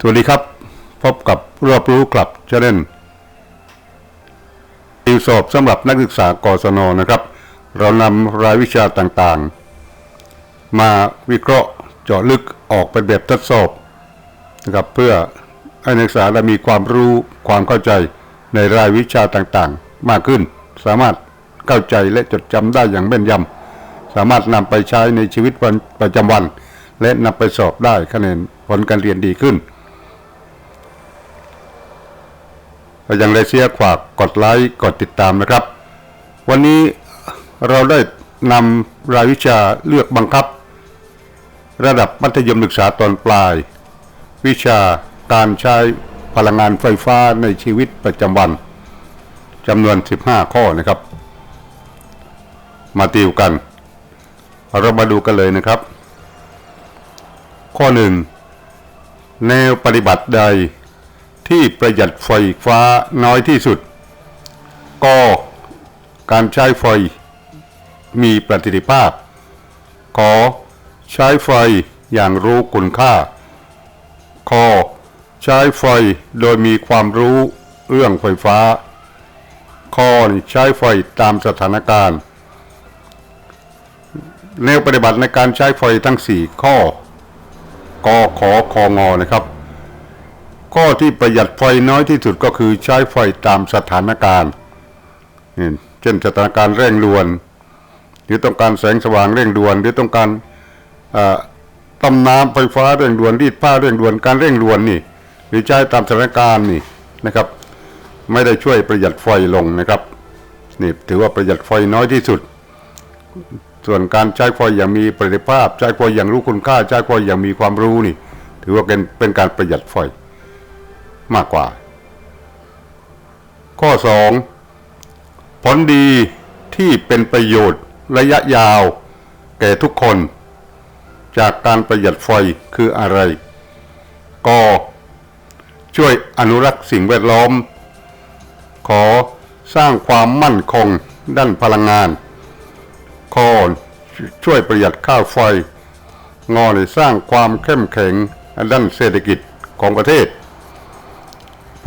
สวัสดีครับ พบกับรอบรู้กลับจะเล่นติวสอบสำหรับนักศึกษากศนนะครับ เรานำรายวิชาต่างๆ มาวิเคราะห์เจาะลึกออกเป็นแบบทดสอบนะครับเพื่อให้นักศึกษาได้มีความรู้ความเข้าใจในรายวิชาต่างๆ มากขึ้น สามารถเข้าใจและจดจำได้อย่างแม่นยำสามารถนำไปใช้ในชีวิตวันประจำวัน และนำไปสอบได้คะแนนผลการเรียนดีขึ้น ก็ยังได้เสียขวากกดไลค์กดติดตามนะครับ วันนี้เราได้นำรายวิชาเลือกบังคับ ระดับมัธยมศึกษาตอนปลาย วิชาการใช้พลังงานไฟฟ้าในชีวิตประจำวันจำนวน 15 ข้อนะครับ มาติวกัน เรามาดูกันเลยนะครับ ข้อหนึ่งแนวปฏิบัติใด ที่ประหยัดไฟฟ้าน้อยที่สุดก็การใช้ไฟ มีประสิทธิภาพขอใช้ไฟอย่างรู้คุณค่าขอใช้ไฟโดยมีความรู้เรื่องไฟฟ้าข้อใช้ไฟตามสถานการณ์แนวปฏิบัติในการใช้ไฟทั้ง 4 ข้อกอขอคองอนะครับ ข้อที่ประหยัดไฟน้อยที่สุดก็คือใช้ไฟตามสถานการณ์นี่เช่นสถานการณ์เร่งด่วน หรือต้องการแสงสว่างเร่งด่วน หรือต้องการต้มน้ำไฟฟ้าเร่งด่วนรีดผ้าเร่งด่วนการเร่งด่วนนี่ หรือใช้ตามสถานการณ์นี่นะครับ ไม่ได้ช่วยประหยัดไฟลงนะครับนี่ถือว่าประหยัดไฟน้อยที่สุด ส่วนการใช้ไฟอย่างมีประสิทธิภาพ ใช้ไฟอย่างรู้คุณค่า ใช้ไฟอย่างมีความรู้นี่ ถือว่าเป็นเป็นการประหยัดไฟ มากกว่า ข้อ 2 ผลดีที่เป็นประโยชน์ระยะยาว แก่ทุกคน จากการประหยัดไฟคืออะไรก็ช่วยอนุรักษ์สิ่งแวดล้อม ขอสร้างความมั่นคงด้านพลังงานข้อช่วยประหยัดค่าไฟ งอในสร้างความเข้มแข็งด้านเศรษฐกิจของประเทศ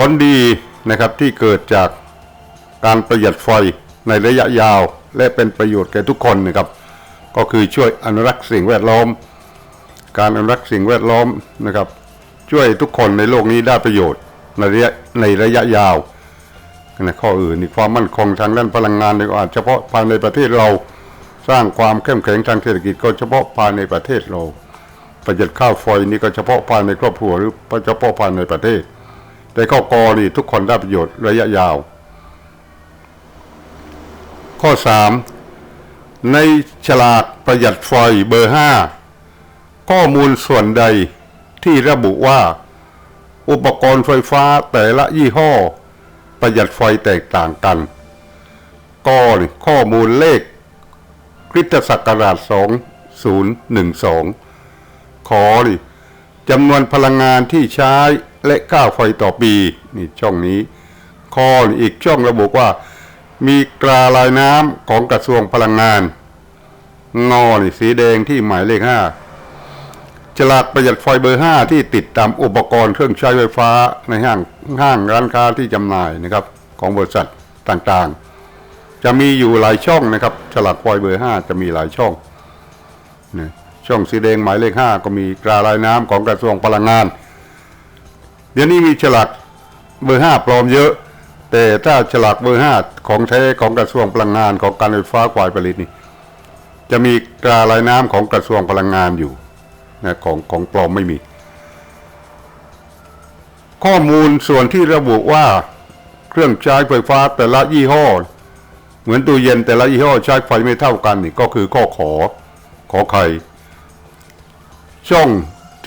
ผลดีนะครับที่เกิดจากการประหยัดไฟในระยะยาว และเป็นประโยชน์แก่ทุกคนนะครับ ก็คือช่วยอนุรักษ์สิ่งแวดล้อม การอนุรักษ์สิ่งแวดล้อมนะครับ ช่วยทุกคนในโลกนี้ได้ประโยชน์ในระยะในระยะยาวในข้ออื่นนี่ความมั่นคงทางด้านพลังงานในอาจเฉพาะภายในประเทศเราสร้างความเข้มแข็งทางเศรษฐกิจก็เฉพาะภายในประเทศเรา ประหยัดข้าวไฟนี่ก็เฉพาะภายในครอบครัวหรือเฉพาะภายในประเทศ แต่ข้อกอนี่ทุกคนได้ประโยชน์ระยะยาว ข้อ3ในฉลากประหยัดไฟเบอร์5ข้อมูลส่วนใดที่ระบุว่า อุปกรณ์ไฟฟ้าแต่ละยี่ห้อ ประหยัดไฟแตกต่างกันก็ข้อมูลเลขคริสตศักราช2012 ขอจำนวนพลังงานที่ใช้ และค่าไฟต่อปีนี่ช่องนี้ข้ออีกช่องระบุว่า มีกราลายน้ำของกระทรวงพลังงาน งอนี่สีแดงที่หมายเลขห้าฉลากประหยัดไฟเบอร์ห้าที่ติดตามอุปกรณ์เครื่องใช้ไฟฟ้าในห้างห้างร้านค้าที่จำหน่ายนะครับ ของบริษัทต่างๆ จะมีอยู่หลายช่องนะครับ ฉลากไฟเบอร์ห้าจะมีหลายช่องนะช่องสีแดงหมายเลขห้าก็มีกราลายน้ำของกระทรวงพลังงาน เดี๋ยวนี้มีฉลากเบอร์ห้าปลอมเยอะ แต่ถ้าฉลากเบอร์ห้าของแท้ของกระทรวงพลังงานของการไฟฟ้าฝ่ายผลิตนี่ จะมีกราลายน้ำของกระทรวงพลังงานอยู่นะของของปลอมไม่มี ข้อมูลส่วนที่ระบุว่าเครื่องใช้ไฟฟ้าแต่ละยี่ห้อ เหมือนตู้เย็นแต่ละยี่ห้อใช้ไฟไม่เท่ากันนี่ก็คือข้อขอขอไข่ช่อง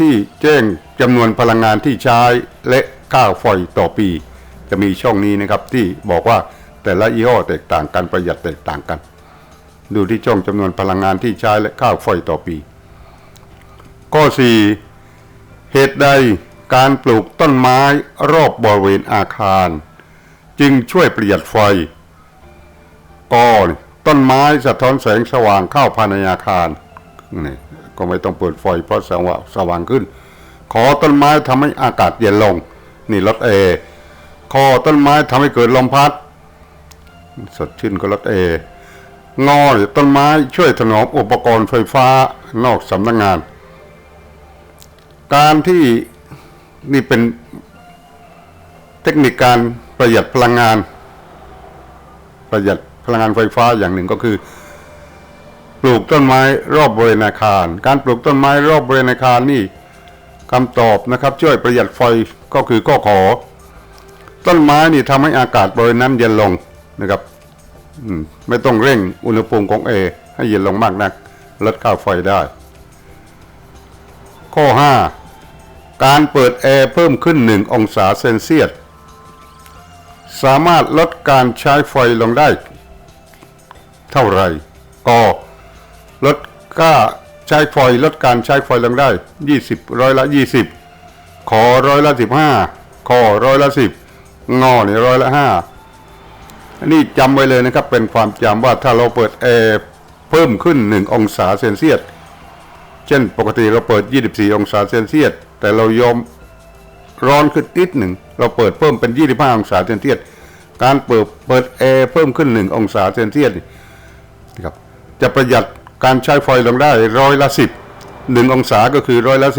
ที่แจ้งจำนวนพลังงานที่ใช้และค่าไฟต่อปี จะมีช่องนี้นะครับที่บอกว่าแต่ละยี่ห้อแตกต่างกันประหยัดแตกต่างกัน ดูที่ช่องจำนวนพลังงานที่ใช้และค่าไฟต่อปี ข้อ 4 เหตุใดการปลูกต้นไม้รอบบริเวณอาคาร จึงช่วยประหยัดไฟก็ต้นไม้สะท้อนแสงสว่างเข้าภายในอาคารนี่ ก็ไม่ต้องเปิดไฟเพราะสว่างสว่างขึ้น ขอต้นไม้ทำให้อากาศเย็นลง นี่ลดเอคอต้นไม้ทำให้เกิดลมพัด สดชื่นก็ลดเองอหรือต้นไม้ช่วยถนอมอุปกรณ์ไฟฟ้านอกสำนักงาน การที่นี่เป็นเทคนิคการประหยัดพลังงาน ประหยัดพลังงานไฟฟ้าอย่างหนึ่งก็คือ ปลูกต้นไม้รอบบริเวณอาคาร การปลูกต้นไม้รอบบริเวณอาคารนี่คำตอบนะครับ ช่วยประหยัดไฟก็คือก็ขอ ต้นไม้นี่ทำให้อากาศบริเวณนั้นเย็นลงนะครับไม่ต้องเร่งอุณหภูมิของเอให้เย็นลงมากนักลดค่าไฟได้ ข้อ 5 การเปิดแอร์เพิ่มขึ้น 1 องศาเซนเซียสสามารถลดการใช้ไฟลงได้ เท่าไหรก็ ลดค่าใช้ไฟลดการใช้ไฟลงได้ 20 ร้อยละ 20 ขอร้อยละ 15 ขอร้อยละ 10 งอเนี่ยร้อยละ 5 อันนี้จำไว้เลยนะครับ เป็นความจำว่าถ้าเราเปิดแอร์เพิ่มขึ้น 1 องศาเซนเซียสเช่นปกติเราเปิด 24 องศาเซนเซียสแต่เรายอมร้อนขึ้นนิดหนึ่ง เราเปิดเพิ่มเป็น 25 องศาเซนเซียสการเปิดเปิดแอร์เพิ่มขึ้น 1 องศาเซนเซียสนี่นะครับจะประหยัด การใช้ไฟลงได้ร้อยละ10 1องศาก็คือร้อยละ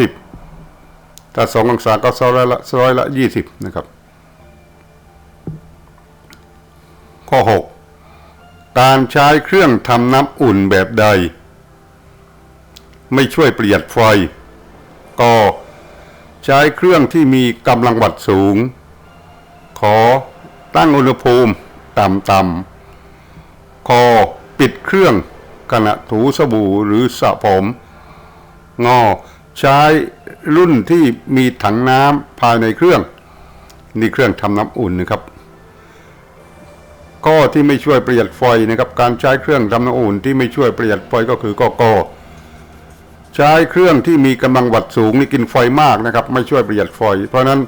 10ถ้า2ององศาก็ร้อยละร้อยละ20นะครับ ข้อ 6 การใช้เครื่องทำน้ำอุ่นแบบใด ไม่ช่วยประหยัดไฟ ก็ใช้เครื่องที่มีกำลังวัตสูง ขอตั้งอุณหภูมิต่ำๆขอปิดเครื่อง ขณะถูสบู่หรือสระผม งอ ใช้รุ่นที่มีถังน้ำภายในเครื่อง นี่เครื่องทำน้ำอุ่นนะครับข้อที่ไม่ช่วยประหยัดไฟนะครับ การใช้เครื่องทำน้ำอุ่นที่ไม่ช่วยประหยัดไฟก็คือก็กอใช้เครื่องที่มีกำลังวัตต์สูงนี่กินไฟมากนะครับ ไม่ช่วยประหยัดไฟ เพราะนั้น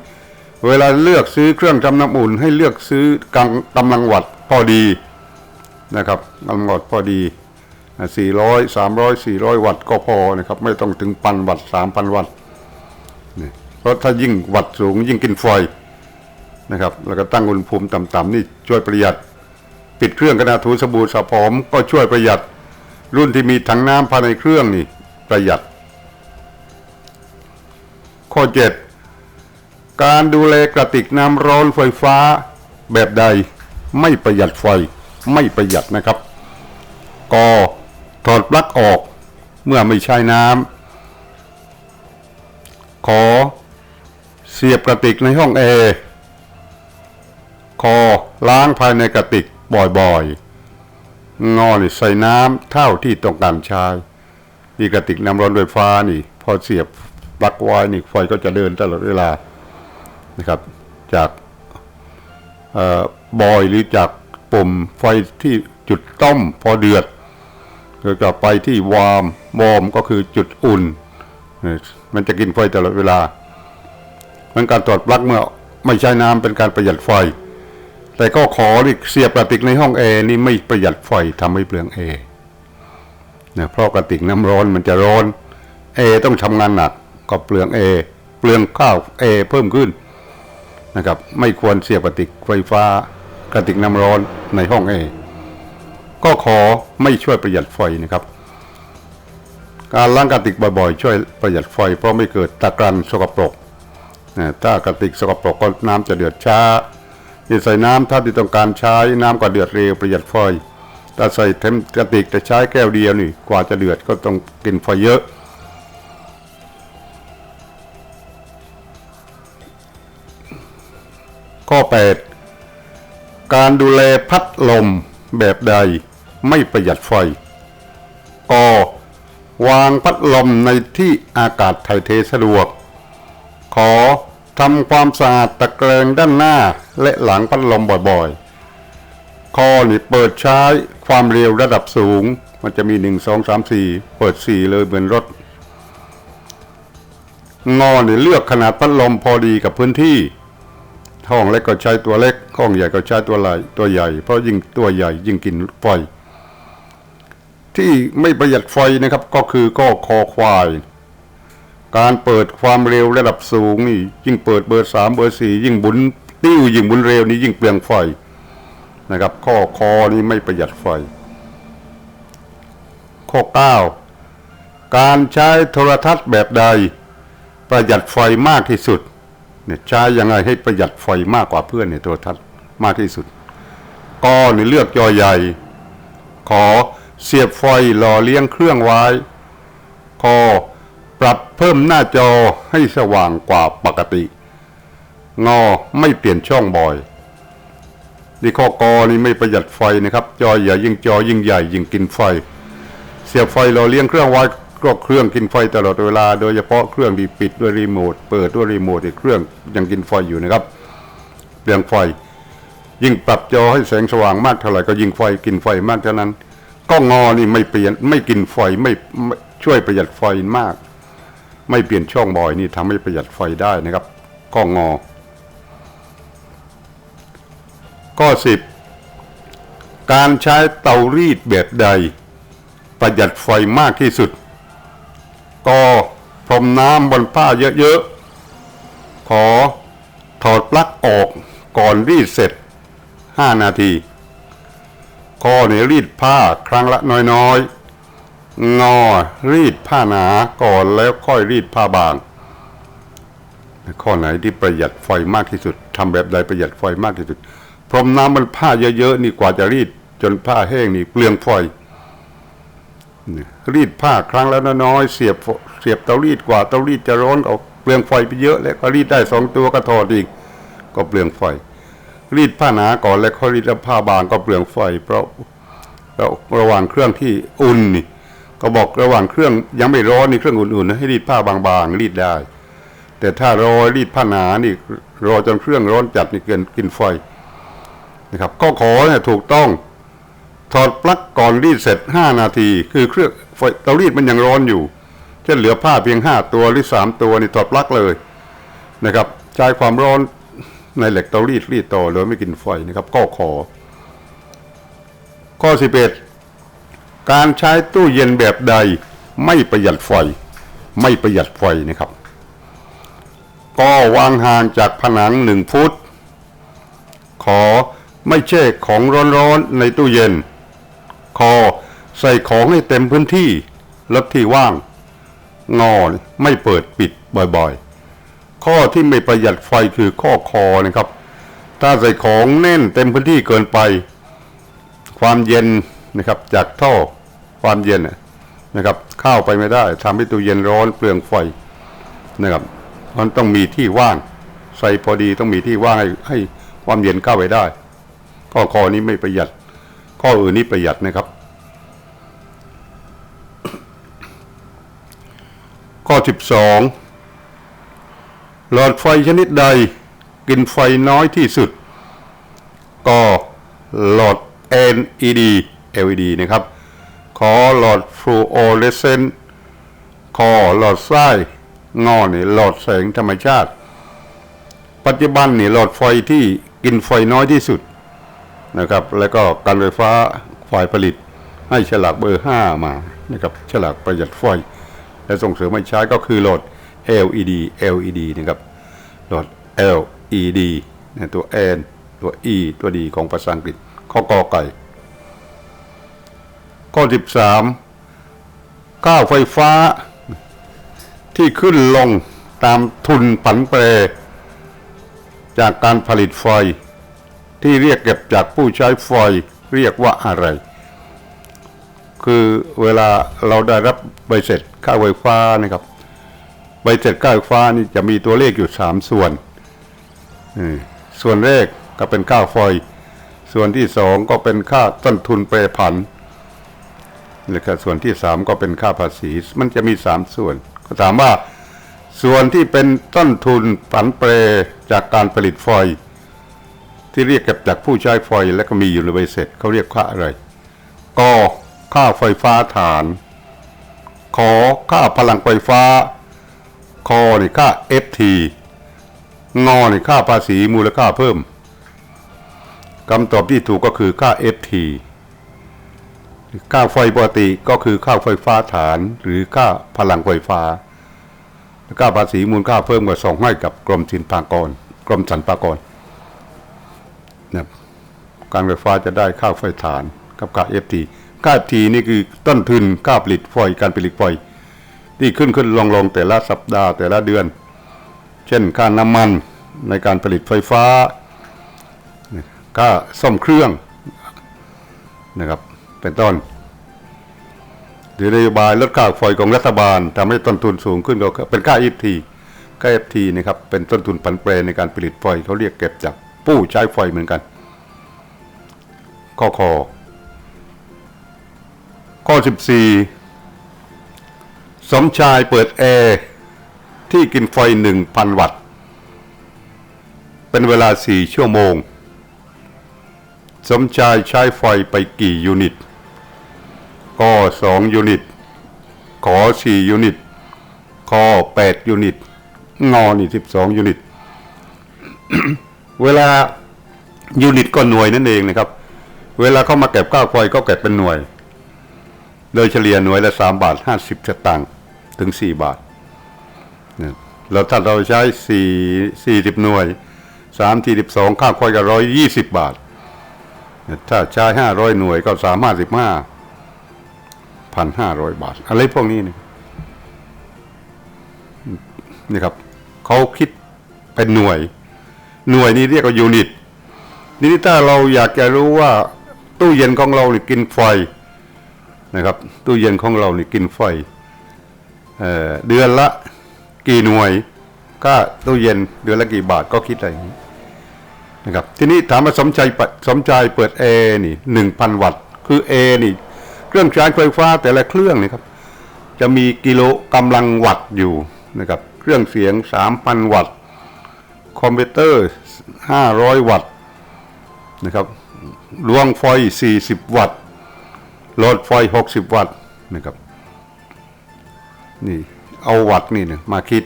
เวลาเลือกซื้อเครื่องทำน้ำอุ่น ให้เลือกซื้อกำกำลังวัตต์พอดีนะครับกำลังวัตต์พอดี 400 300 400วัตต์ก็พอนะครับ ไม่ต้องถึงพันวัตต์3,000วัตต์นี่เพราะถ้ายิ่งวัตต์สูงยิ่งกินไฟนะครับ แล้วก็ตั้งอุณหภูมิต่ำๆนี่ช่วยประหยัด ปิดเครื่องกระดาษถูสบู่สระผมก็ช่วยประหยัด รุ่นที่มีถังน้ำภายในเครื่องนี่ประหยัด ข้อ 7 การดูแลกระติกน้ำร้อนไฟฟ้าแบบใดไม่ประหยัดไฟไม่ประหยัดนะครับก็ ถอดปลั๊กออกเมื่อไม่ใช้น้ำขอ เสียบกระติกในห้องแอร์คอล้างภายในกระติกบ่อยๆ งอนี่ใส่น้ำเท่าที่ต้องการใช้นี่กระติกน้ำร้อนไฟฟ้านี่ พอเสียบปลั๊กไว้นี่ไฟก็จะเดินตลอดเวลานะครับ จากบอยหรือจากปุ่มไฟที่จุดต้มพอเดือด แล้วก็ไปที่วอร์มวอร์มก็คือจุดอุ่นเนี่ยมันจะกินไฟตลอดเวลามันการตรวจปลั๊กเมื่อไม่ใช้น้ำเป็นการประหยัดไฟ แต่ก็ขอเสียบกระติกในห้องแอร์นี่ไม่ประหยัดไฟทำให้เปลืองแอร์นะเพราะกระติกน้ำร้อนมันจะร้อนแอร์ต้องทำงานหนักก็เปลืองแอร์เปลืองข้าวแอร์เพิ่มขึ้นนะครับ ไม่ควรเสียบกระติกไฟฟ้ากระติกน้ำร้อนในห้องแอร์ ก็ขอไม่ช่วยประหยัดไฟนะครับ การล้างกระติกบ่อยๆ ช่วยประหยัดไฟ เพราะไม่เกิดตะกรันสกปรกถ้ากระติกสกปรกก็น้ำจะเดือดช้าอย่าใส่น้ำถ้าที่ต้องการใช้น้ำก็เดือดเร็วประหยัดไฟถ้าใส่เต็มกระติกแต่ใช้แก้วเดียวนี่กว่าจะเดือดก็ต้องกินไฟเยอะ ข้อ 8 การดูแลพัดลม แบบใดไม่ประหยัดไฟกวางพัดลมในที่อากาศถ่ายเทสะดวก ขอทำความสะอาดตะแกรงด้านหน้าและหลังพัดลมบ่อยๆ คอนี่เปิดใช้ความเร็วระดับสูง มันจะมี 1 2 3 4 เปิด 4 เลยเหมือนรถ งอนี่เลือกขนาดพัดลมพอดีกับพื้นที่ ห้องเล็กก็ใช้ตัวเล็ก ห้องใหญ่ก็ใช้ตัวใหญ่ตัวใหญ่ เพราะยิ่งตัวใหญ่ยิ่งกินไฟ ที่ไม่ประหยัดไฟนะครับ ก็คือก็คอควาย การเปิดความเร็วระดับสูงนี่ยิ่งเปิดเบอร์สามเบอร์สี่ยิ่งบุนติ้วยิ่งบุนเร็วนี่ยิ่งเปลืองไฟนะครับ ข้อคอนี่ไม่ประหยัดไฟ ข้อ 9 การใช้โทรทัศน์แบบใด ประหยัดไฟมากที่สุด เนี่ยใช้ยังไงให้ประหยัดไฟมากกว่าเพื่อนในโทรทัศน์มากที่สุดก็ในเลือกจอใหญ่ ขอเสียบไฟหล่อเลี้ยงเครื่องไว้ขอปรับเพิ่มหน้าจอให้สว่างกว่าปกติ งอไม่เปลี่ยนช่องบ่อยนี่ข้อกอนี่ไม่ประหยัดไฟนะครับ จอใหญ่ยิ่งจอยิ่งใหญ่ยิ่งกินไฟ เสียบไฟเราเลี้ยงเครื่องไว้ ก็เครื่องกินไฟตลอดเวลา โดยเฉพาะเครื่องที่ปิดด้วยรีโมทเปิดด้วยรีโมทอีกเครื่องยังกินไฟอยู่นะครับเปลืองไฟ ยิ่งปรับจอให้แสงสว่างมากเท่าไหร่ก็ยิ่งไฟกินไฟมากเท่านั้น ก็งอนี่ไม่เปลี่ยนไม่กินไฟไม่ไม่ช่วยประหยัดไฟมาก ไม่เปลี่ยนช่องบ่อยนี่ทำให้ประหยัดไฟได้นะครับ ก็งอ ข้อสิบการใช้เตารีดแบบใด ประหยัดไฟมากที่สุด ก็พรมน้ำบนผ้าเยอะๆ ขอถอดปลั๊กออกก่อนรีดเสร็จ 5 นาทีข้อนี้รีดผ้าครั้งละน้อยๆ งอรีดผ้าหนาก่อนแล้วค่อยรีดผ้าบาง ข้อไหนที่ประหยัดไฟมากที่สุดทำแบบใดประหยัดไฟมากที่สุด พรมน้ำมันผ้าเยอะๆนี่กว่าจะรีดจนผ้าแห้งนี่เปลืองไฟ รีดผ้าครั้งและน้อยเสียบเสียบเตารีดกว่าเตารีดจะร้อนเอาเปลืองไฟไปเยอะแล้วก็รีดได้สองตัวก็ถอดอีกก็เปลืองไฟ รีดผ้าหนาก่อนแล้วค่อยรีดผ้าบางก็เปลืองไฟ เพราะแล้วระหว่างเครื่องที่อุ่นนี่ก็บอกระหว่างเครื่องยังไม่ร้อนนี่เครื่องอุ่นๆนะให้รีดผ้าบางๆรีดได้ แต่ถ้ารอรีดผ้าหนานี่รอจนเครื่องร้อนจัดนี่เกินกินไฟนะครับ ก็ขอเนี่ยถูกต้อง ถอดปลั๊กก่อนรีดเสร็จ 5 นาที คือเครื่องไฟเตารีดมันยังร้อนอยู่เช่นเหลือผ้าเพียง 5 ตัวหรือ 3 ตัวนี่ถอดปลั๊กเลยนะครับใช้ความร้อนในเหล็กเตารีดรีดต่อโดยไม่กินไฟนะครับก็ขอ ข้อ 11 การใช้ตู้เย็นแบบใดไม่ประหยัดไฟ ไม่ประหยัดไฟนะครับ ก็วางห่างจากผนังหนึ่งฟุต ขอไม่แช่ของร้อนๆในตู้เย็น คอ ใส่ของให้เต็มพื้นที่ลดที่ว่าง งอไม่เปิดปิดบ่อยๆ ข้อที่ไม่ประหยัดไฟคือข้อคอนะครับ ถ้าใส่ของแน่นเต็มพื้นที่เกินไป ความเย็นนะครับ จากท่อความเย็นนะนะครับ เข้าไปไม่ได้ทำให้ตู้เย็นร้อนเปลืองไฟนะครับมันต้องมีที่ว่าง ใส่พอดีต้องมีที่ว่างให้ให้ความเย็นเข้าไปได้ข้อคอนี้ไม่ประหยัด ข้ออื่นนี้ประหยัดนะครับ ข้อ 12 หลอดไฟชนิดใดกินไฟน้อยที่สุด ก็หลอด LED LED นะครับ ขอหลอดฟลูออเรสเซนต์คอหลอดไส้งอนี่หลอดแสงธรรมชาติ ปัจจุบันนี่หลอดไฟที่กินไฟน้อยที่สุด นะครับ แล้วก็การไฟฟ้าฝ่ายผลิตให้ฉลากเบอร์ 5 มานะครับฉลากประหยัดไฟและส่งเสริมให้ใช้ก็คือหลอด LED LED นะครับหลอด LED นะตัว N ตัว E ตัว D ของภาษาอังกฤษข้อกอไก่ ข้อ 13ก้าวไฟฟ้าที่ขึ้นลงตามทุนผันแปรจากการผลิตไฟ ที่เรียกเก็บจากผู้ใช้ไฟเรียกว่าอะไร คือเวลาเราได้รับใบเสร็จค่าไฟฟ้านะครับ ใบเสร็จค่าไฟฟ้านี่จะมีตัวเลขอยู่สามส่วน ส่วนแรกก็เป็นค่าไฟ ส่วนที่สองก็เป็นค่าต้นทุนแปรผันแล้วก็ส่วนที่สามก็เป็นค่าภาษี มันจะมีสามส่วน ก็ถามว่าส่วนที่เป็นต้นทุนผันแปรจากการผลิตไฟ ที่เรียกเก็บจากผู้ใช้ไฟและก็มีอยู่ในใบเสร็จเขาเรียกค่าอะไรกค่าไฟฟ้าฐาน ขอค่าพลังไฟฟ้า คอนี่ค่า FT งอนี่ค่าภาษีมูลค่าเพิ่มคำตอบที่ถูกก็คือค่า FT ค่าไฟปกติก็คือค่าไฟฟ้าฐานหรือค่าพลังไฟฟ้าแล้วก็ภาษีมูลค่าเพิ่มกว่าส่งให้กับกรมสินปากรกรมสรรพากร นะการไฟฟ้าจะได้ค่าไฟฐานกับค่า FT ค่า FT นี่คือต้นทุนค่าผลิตไฟการผลิตไฟที่ขึ้นขึ้นลงลงแต่ละสัปดาห์แต่ละเดือน เช่นค่าน้ำมันในการผลิตไฟฟ้าค่าซ่อมเครื่องนะครับ เป็นต้นหรือนโยบายลดค่าไฟของรัฐบาลทำให้ต้นทุนสูงขึ้นก็เป็นค่า FT ค่า FT นะครับเป็นต้นทุนผันแปรในการผลิตไฟเขาเรียกเก็บจาก ผู้ใช้ไฟเหมือนกัน ข้อคอข้อ 14 สมชายเปิดแอร์ที่กินไฟ 1,000 วัตต์ เป็นเวลา 4 ชั่วโมง สมชายใช้ไฟไปกี่ยูนิตก็2ยูนิต ขอ 4 ยูนิตข้อ8ยูนิต งอนี่12 ยูนิต เวลายูนิตก็หน่วยนั่นเองนะครับ เวลาเข้ามาเก็บค่าไฟก็เก็บเป็นหน่วย โดยเฉลี่ยหน่วยละ3บาท50สตางค์ถึง4บาทเนี่ยแล้วถ้าเราใช้4 40หน่วย3 4 2ค่าไฟก็120บาทเนี่ยถ้าใช้500หน่วยก็355 1,500บาท อะไรพวกนี้นี่นี่ครับเขาคิดเป็นหน่วย หน่วยนี้เรียกว่ายูนิตทีนี้ถ้าเราอยากจะรู้ว่าตู้เย็นของเราเนี่ยกินไฟนะครับตู้เย็นของเราเนี่ยกินไฟเเดือนละกี่หน่วย ก็ตู้เย็นเดือนละกี่บาทก็คิดอะไรอย่างนี้นะครับทีนี้ถามว่าสมใจสมใจเปิดแอร์นี่หนึ่งพันวัตต์คือแอร์นี่ เครื่องใช้ไฟฟ้าแต่ละเครื่องนี่ครับจะมีกิโลกำลังวัตต์อยู่นะครับเครื่องเสียง3,000วัตต์ คอมพิวเตอร์ 500 วัตต์นะครับดวงไฟ 40 วัตต์หลอดไฟ 60 วัตต์นะครับนี่เอาวัตต์นี่นะมาคิด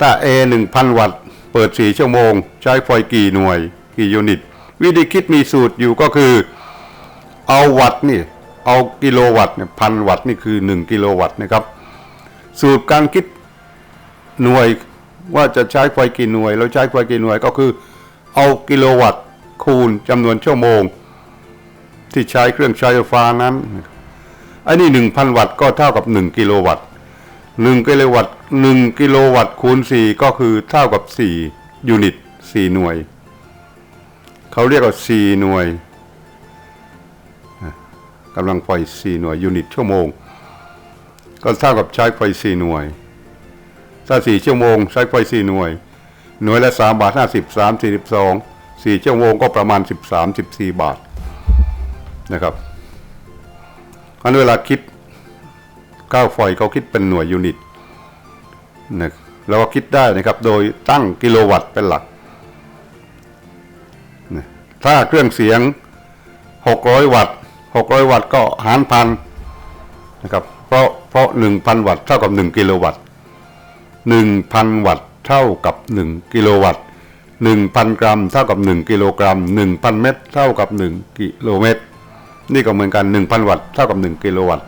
ถ้า A 1,000 วัตต์ เปิด 4 ชั่วโมง ใช้ไฟกี่หน่วย กี่ยูนิต วิธีคิดมีสูตรอยู่ก็คือ เอาวัตต์นี่ เอากิโลวัตต์เนี่ยพันวัตต์นี่คือ 1 กิโลวัตต์นะครับ สูตรการคิดหน่วย ว่าจะใช้ไฟกี่หน่วย เราใช้ไฟกี่หน่วยก็คือ เอากิโลวัตต์คูณจำนวนชั่วโมง ที่ใช้เครื่องใช้ไฟฟ้านั้นอันนี้หนึ่งพันวัตต์ก็เท่ากับหนึ่งกิโลวัตต์หนึ่งกิโลวัตต์หนึ่งกิโลวัตต์คูณสี่ก็คือเท่ากับสี่ยูนิตสี่หน่วย เขาเรียกว่าสี่หน่วยกำลังไฟสี่หน่วยยูนิตชั่วโมง ก็เท่ากับใช้ไฟสี่หน่วย ถ้าสี่ชั่วโมงใช้ไฟสี่หน่วย หน่วยละสามบาทห้าสิบสามสี่สิบสองสี่ชั่วโมงก็ประมาณสิบสามสิบสี่บาทนะครับอันเวลาคิดก้าวไฟเขาคิดเป็นหน่วยยูนิตนะเราก็คิดได้นะครับ โดยตั้งกิโลวัตต์เป็นหลักนะถ้าเครื่องเสียง 600 วัตต์ 600 วัตต์ก็หารพันนะครับ เพราะเพราะ 1,000 วัตต์เท่ากับ 1 กิโลวัตต์ 1,000 วัตต์เท่ากับ 1 กิโลวัตต์1,000 กรัม เท่ากับ 1 กิโลกรัม 1,000 เม็ดเท่ากับ 1 กิโลเมตร นี่ก็เหมือนกัน 1,000 วัตต์เท่ากับ 1 กิโลวัตต์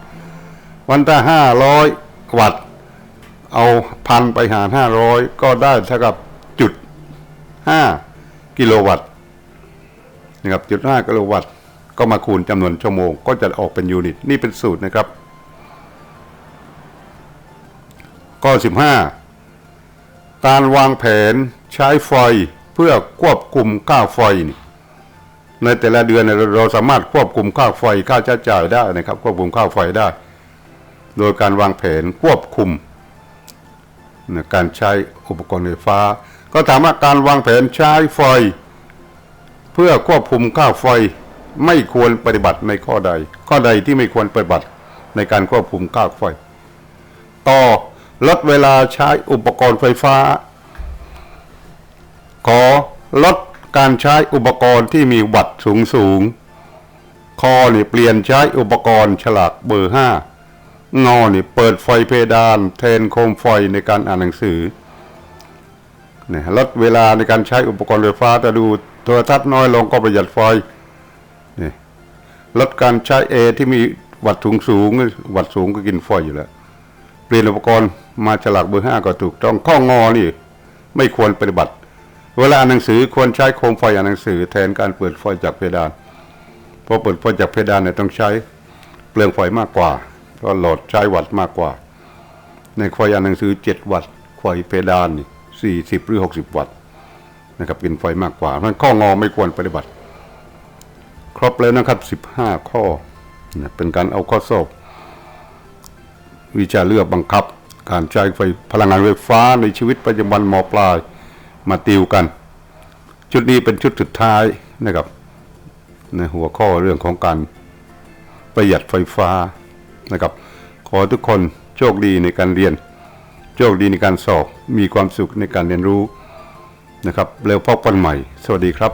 วันถ้า500 วัตต์ เอาพันไปหาร 500 ก็ได้เท่ากับจุด 5 กิโลวัตต์นะครับจุด 5 กิโลวัตต์ ก็มาคูณจำนวนชั่วโมง ก็จะออกเป็นยูนิต นี่เป็นสูตรนะครับ ข้อ 15 การวางแผนใช้ไฟเพื่อควบคุมค่าไฟ ในแต่ละเดือนเราสามารถควบคุมค่าไฟค่าใช้จ่ายได้นะครับ ควบคุมค่าไฟได้ โดยการวางแผนควบคุมการใช้อุปกรณ์ไฟฟ้า ก็ถามว่าการวางแผนใช้ไฟ เพื่อควบคุมค่าไฟไม่ควรปฏิบัติในข้อใด ข้อใดที่ไม่ควรปฏิบัติในการควบคุมค่าไฟ ต่อ ลดเวลาใช้อุปกรณ์ไฟฟ้า ขอลดการใช้อุปกรณ์ที่มีวัตต์สูงสูงคอนี่เปลี่ยนใช้อุปกรณ์ฉลากเบอร์ห้างอนี่เปิดไฟเพดานแทนโคมไฟในการอ่านหนังสือเนี่ยลดเวลาในการใช้อุปกรณ์ไฟฟ้าแต่ดูโทรทัศน์น้อยลงก็ประหยัดไฟนี่ลดการใช้เอที่มีวัตต์สูงสูงวัตต์สูงก็กินไฟอยู่แล้วเปลี่ยนอุปกรณ์ มาฉลากเบอร์ห้าก็ถูกต้องข้องอนี่ ไม่ควรปฏิบัติ เวลาอ่านหนังสือควรใช้โคมไฟอ่านหนังสือแทนการเปิดไฟจากเพดานเพราะเปิดไฟจากเพดานเนี่ยต้องใช้เปลืองไฟมากกว่าเพราะโหลดใช้วัตต์มากกว่า ในไฟอ่านหนังสือ7วัตต์ไฟเพดานนี่40หรือ60วัตต์นะครับกินไฟมากกว่าเพราะข้องอไม่ควรปฏิบัติ ครบแล้วนะครับ15ข้อนะเป็นการเอาข้อสอบวิชาเลือกบังคับ การใช้ไฟพลังงานไฟฟ้าในชีวิตประจำวันหมอปลายมาติวกัน ชุดนี้เป็นชุดสุดท้ายนะครับ ในหัวข้อเรื่องของการประหยัดไฟฟ้านะครับ ขอทุกคนโชคดีในการเรียน โชคดีในการสอบ มีความสุขในการเรียนรู้นะครับ แล้วพบกันใหม่ สวัสดีครับ